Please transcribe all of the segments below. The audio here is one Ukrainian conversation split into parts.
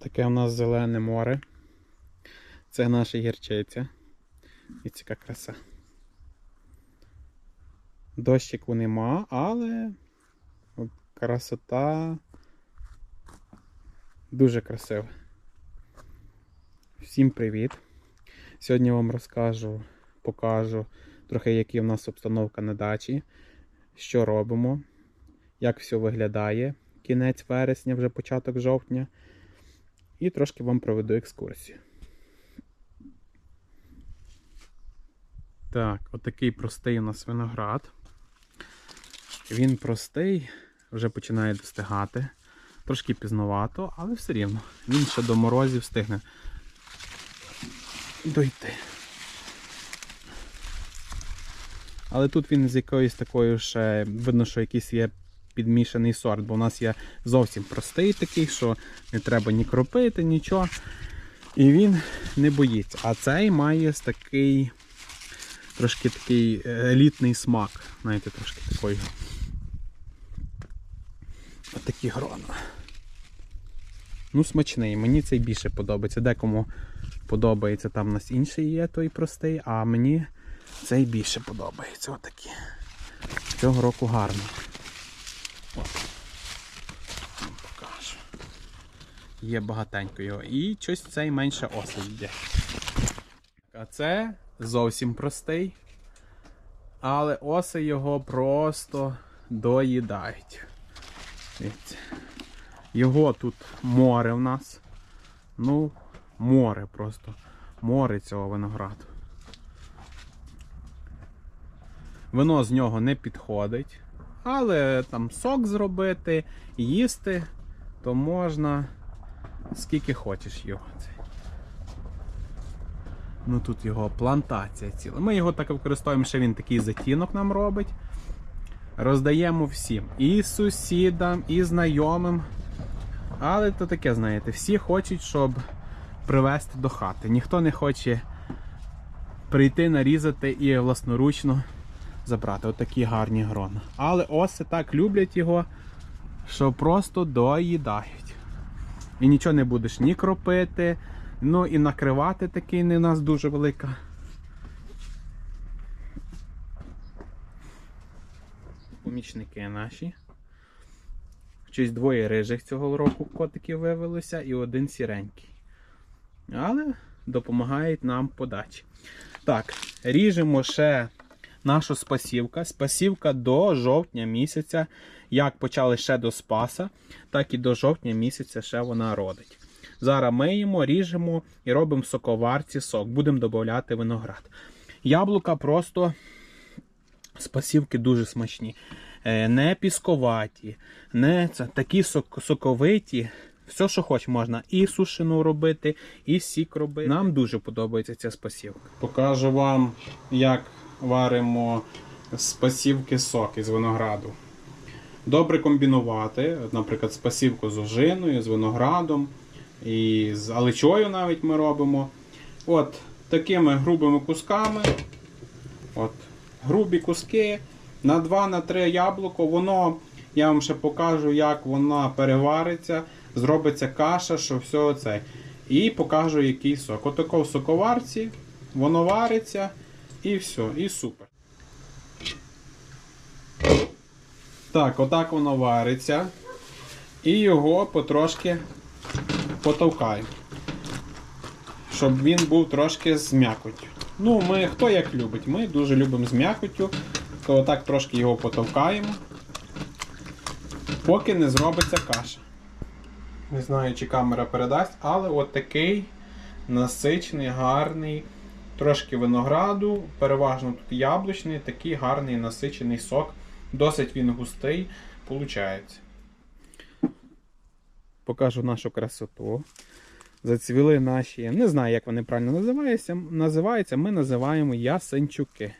Таке у нас зелене море. Це наша гірчиця. І яка краса. Дощику нема, але красота дуже красива. Всім привіт! Сьогодні вам розкажу, покажу трохи, які в нас обстановка на дачі, що робимо, як все виглядає. Кінець вересня, вже початок жовтня. І трошки вам проведу екскурсію. Так, отакий простий у нас виноград. Він простий, вже починає достигати. Трошки пізновато, але все рівно. Він ще до морозів встигне дойти. Але тут він з якоюсь такою ще, видно, що якийсь є підмішаний сорт, бо у нас є зовсім простий такий, що не треба ні кропити, нічого. І він не боїться. А цей має такий трошки такий елітний смак. Знаєте, трошки такий. Отакі грона. Ну, смачний. Мені цей більше подобається. Декому подобається, там у нас інший є той простий, а мені цей більше подобається. Отакі. Цього року гарно. Покажу. Є багатенько його. І щось цей менше оси йде. А це зовсім простий. Але оси його просто доїдають. Його тут море в нас. Ну, море просто. Море цього винограду. Вино з нього не підходить. Але там сок зробити, їсти, то можна скільки хочеш його. Ну тут його плантація ціла. Ми його так використовуємо, що він такий затінок нам робить. Роздаємо всім. І сусідам, і знайомим. Але то таке, знаєте, всі хочуть, щоб привезти до хати. Ніхто не хоче прийти, нарізати і власноручно забрати. Отакі гарні грона. Але оси так люблять його, що просто доїдають. І нічого не будеш ні кропити, ну і накривати такий не у нас дуже велика. Помічники наші. Щось двоє рижих цього року котиків вивелося і один сіренький. Але допомагають нам подачі. Так, ріжемо ще нашу спасівка. Спасівка до жовтня місяця. Як почали ще до спаса, так і до жовтня місяця ще вона родить. Зараз миємо, ріжемо і робимо в соковарці сок. Будемо додати виноград. Яблука просто спасівки дуже смачні. Е, Не пісковаті, не це, такі сок, соковиті. Все, що хоч можна і сушину робити, і сік робити. Нам дуже подобається ця спасівка. Покажу вам, як варимо спасівки сок із винограду. Добре комбінувати, наприклад, спасівку з ожиною, з виноградом і з аличою навіть ми робимо. От такими грубими кусками. От, грубі куски. На 2-3 яблуко, воно, я вам ще покажу, як вона перевариться, зробиться каша, що все це. І покажу, який сок. Отако в соковарці, воно вариться і все, і супер. Так, отак воно вариться. І його потрошки потовкаємо. Щоб він був трошки з м'якоттю. Ну, ми хто як любить, ми дуже любимо з м'якоттю. То отак трошки його потовкаємо, поки не зробиться каша. Не знаю, чи камера передасть, але от такий насичений, гарний, трошки винограду, переважно тут яблучний, такий гарний насичений сок. Досить він густий, виходить. Покажу нашу красоту. Зацвіли наші, не знаю, як вони правильно називаються. називаються ми називаємо ясенчуки.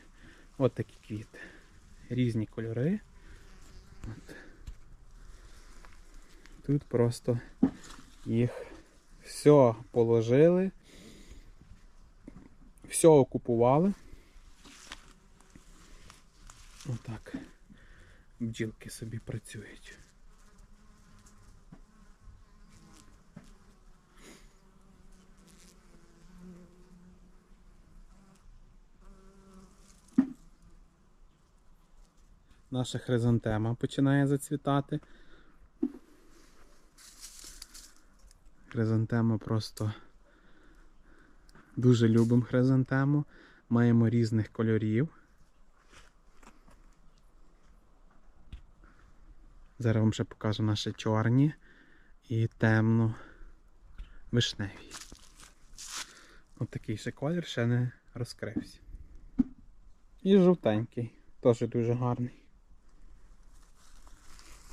От такі квіти. Різні кольори. От. Тут просто їх все положили, все окупували. Отак бджілки собі працюють. Наша хризантема починає зацвітати. Хризантема просто дуже любимо хризантему. Маємо різних кольорів. Зараз вам ще покажу наші чорні і темно вишневі. Ось такий ще колір ще не розкрився. І жовтенький, теж дуже гарний.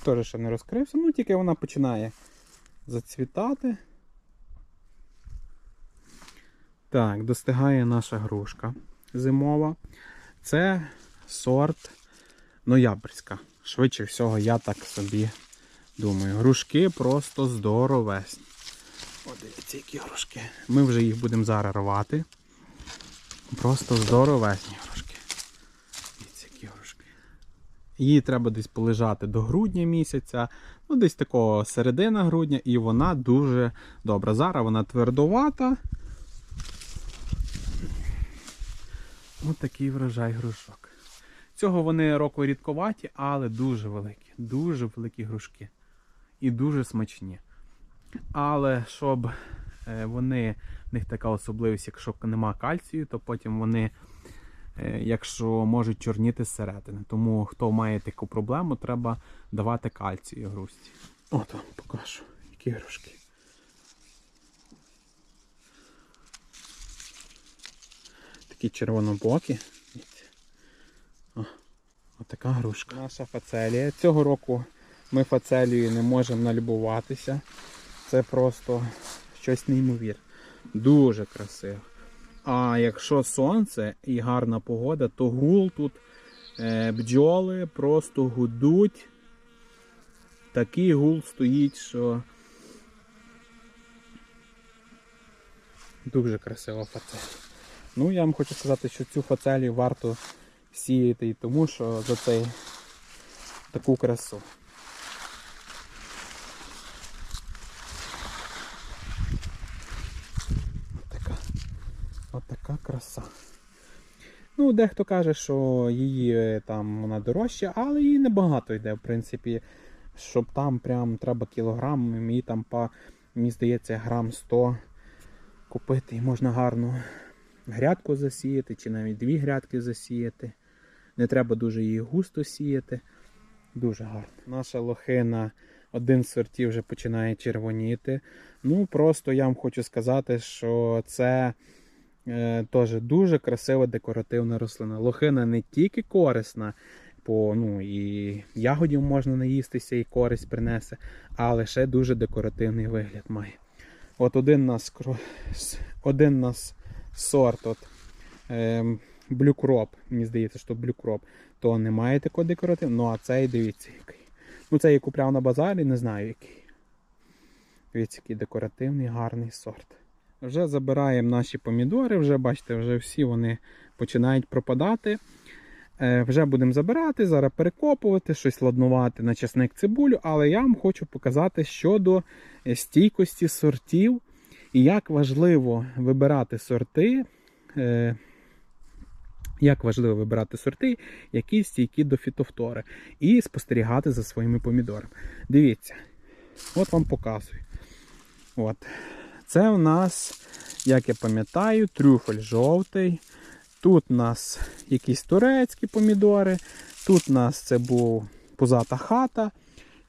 Теж ще не розкрився, ну тільки вона починає зацвітати. Так, достигає наша грушка зимова. Це сорт ноябрьська. Швидше всього, я так собі думаю. Грушки просто здоровесні. О, дивіться, які грушки. Ми вже їх будемо зараз рвати. Просто здоровесні грушки. Дивіться, які грушки. Її треба десь полежати до грудня місяця, ну десь такого середина грудня, і вона дуже добра. Зараз вона твердовата. Ось такий врожай грушок. Цього вони року рідковаті, але дуже великі. Дуже великі грушки. І дуже смачні. Але щоб е, вони, в них така особливість, якщо нема кальцію, то потім вони, е, якщо можуть чорніти зсередини. Тому хто має таку проблему, треба давати кальцію грусті. От вам покажу, які грушки. Такі червонобокі. Отака грушка. Наша фацелія. Цього року ми фацелією не можемо налюбуватися. Це просто щось неймовірне. Дуже красиво. А якщо сонце і гарна погода, то гул тут е, бджоли просто гудуть. Такий гул стоїть, що дуже красива фацелія. Ну, я вам хочу сказати, що цю фацелію варто сіяти і тому, що за цей таку красу. Така, от така краса. Ну, дехто каже, що її е, там вона дорожча, але її небагато йде, в принципі, щоб там прям треба кілограм, мені там по, мені здається, грам 100 купити і можна гарну грядку засіяти, чи навіть дві грядки засіяти. Не треба дуже її густо сіяти. Дуже гарно. Наша лохина, один з сортів вже починає червоніти. Ну, просто я вам хочу сказати, що це е, теж дуже красива декоративна рослина. Лохина не тільки корисна, по, ну, і ягодів можна наїстися і користь принесе, але ще дуже декоративний вигляд має. От один нас, один нас сорт, от, ем, блюкроп, мені здається, що блюкроп, то немає такого декоративного. Ну а цей дивіться який. Ну цей я купляв на базарі, не знаю який. Дивіться, який декоративний, гарний сорт. Вже забираємо наші помідори, вже бачите, вже всі вони починають пропадати. Е, вже будемо забирати, зараз перекопувати, щось ладнувати на часник цибулю, але я вам хочу показати щодо е, стійкості сортів і як важливо вибирати сорти. Е, як важливо вибирати сорти, які стійкі до фітофтори, і спостерігати за своїми помідорами. Дивіться, от вам показую. От. Це у нас, як я пам'ятаю, трюфель жовтий. Тут у нас якісь турецькі помідори. Тут у нас це був пузата хата.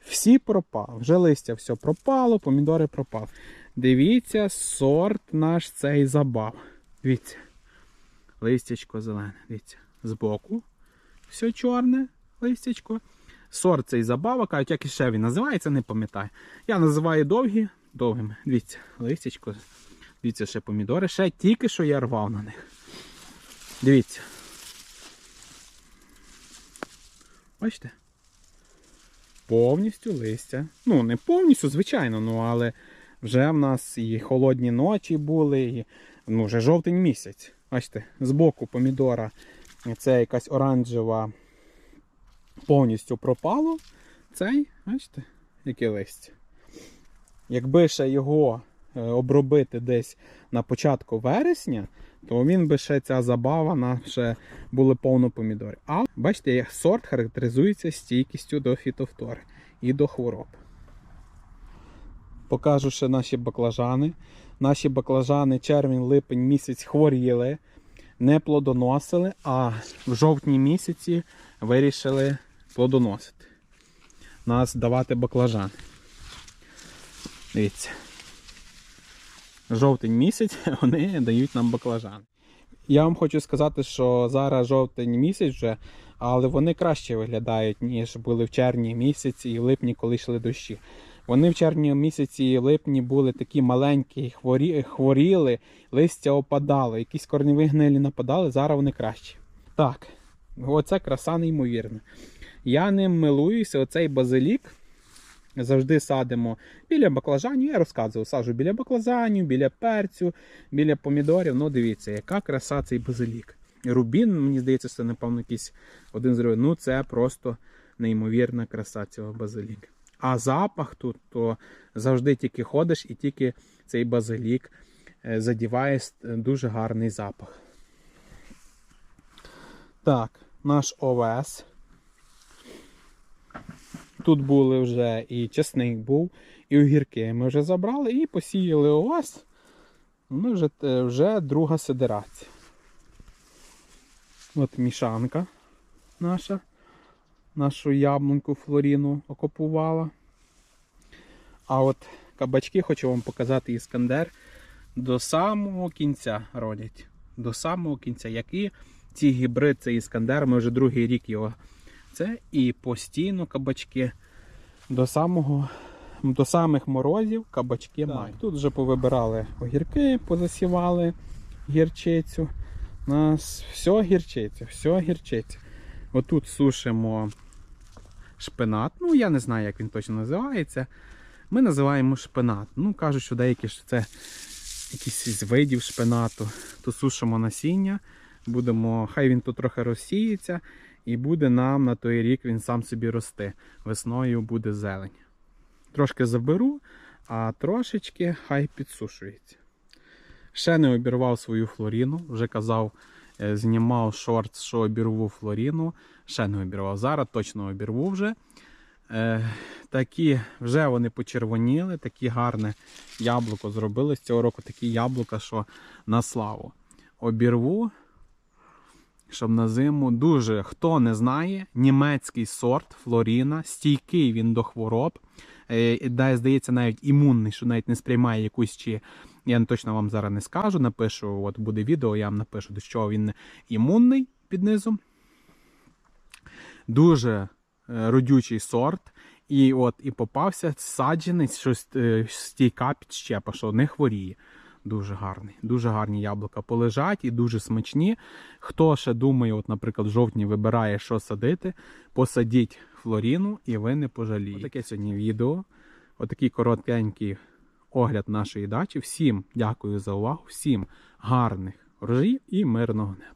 Всі пропали. Вже листя все пропало, помідори пропали. Дивіться, сорт наш цей забав. Дивіться. Листячко зелене. Дивіться. Збоку. Все чорне листячко. Сорт цей забава, кажуть, як іще він називається, не пам'ятаю. Я називаю довгі довгими. Дивіться, листячко. Дивіться, ще помідори. Ще тільки що я рвав на них. Дивіться. Бачите? Повністю листя. Ну, не повністю, звичайно, ну але вже в нас і холодні ночі були, і ну, вже жовтень місяць. Бачите, збоку помідора це якась оранжева повністю пропало. Цей, бачите, яке листя. Якби ще його е, обробити десь на початку вересня, то він би ще ця забава на ще були повно помідорів. А бачите, сорт характеризується стійкістю до фітофтори і до хвороб. Покажу ще наші баклажани. Наші баклажани червень-липень місяць хворіли, не плодоносили, а в жовтні місяці вирішили плодоносити. Нас давати баклажани. Дивіться. Жовтень місяць вони дають нам баклажан. Я вам хочу сказати, що зараз жовтень місяць вже, але вони краще виглядають, ніж були в червні місяці і в липні, коли йшли дощі. Вони в червні місяці і липні були такі маленькі, хворі, хворіли, листя опадало, якісь корневі гнилі нападали, зараз вони кращі. Так, оце краса неймовірна. Я ним милуюся, оцей базилік. Завжди садимо біля баклажанів. Я розказував, саджу біля баклажанів, біля перцю, біля помідорів. Ну, дивіться, яка краса цей базилік. Рубін, мені здається, це, напевно, якийсь один з. Ну, це просто неймовірна краса цього базиліка. А запах тут, то завжди тільки ходиш і тільки цей базилік е, задіває дуже гарний запах. Так, наш овес. Тут були вже і чесник був, і огірки ми вже забрали і посіяли овес. Ми вже, е, вже друга сидерація. От мішанка наша. Нашу яблуньку Флоріну окупувала. А от кабачки хочу вам показати іскандер. До самого кінця родять. До самого кінця. Які ці гібрид, це іскандер, ми вже другий рік його. Це і постійно кабачки. До самого до самих морозів кабачки мають. Тут вже повибирали огірки, позасівали гірчицю. У нас все гірчиця, все гірчиця. Отут сушимо шпинат. Ну, я не знаю, як він точно називається. Ми називаємо шпинат. Ну, кажуть, що деякі ж це якісь із видів шпинату. То сушимо насіння, будемо, хай він тут трохи розсіється, і буде нам на той рік він сам собі рости. Весною буде зелень. Трошки заберу, а трошечки хай підсушується. Ще не обірвав свою флоріну, вже казав, знімав шорт, що обірву флоріну. Ще не обірвав. Зараз точно обірву вже. Е, такі вже вони почервоніли, такі гарне яблуко зробили. З цього року такі яблука, що на славу. Обірву, щоб на зиму дуже хто не знає, німецький сорт Флоріна, стійкий він до хвороб. Е, да, здається, навіть імунний, що навіть не сприймає якусь чи. Я точно вам зараз не скажу. Напишу, от буде відео, я вам напишу, до чого він імунний під низом. Дуже е, родючий сорт. І от і попався саджанець, щось е, стійка підщепа, що не хворіє. Дуже гарний, дуже гарні яблука полежать і дуже смачні. Хто ще думає, от, наприклад, в жовтні вибирає, що садити, посадіть флоріну і ви не пожалієте. Таке сьогодні відео. Отакий коротенький огляд нашої дачі. Всім дякую за увагу, всім гарних рожів і мирного неба.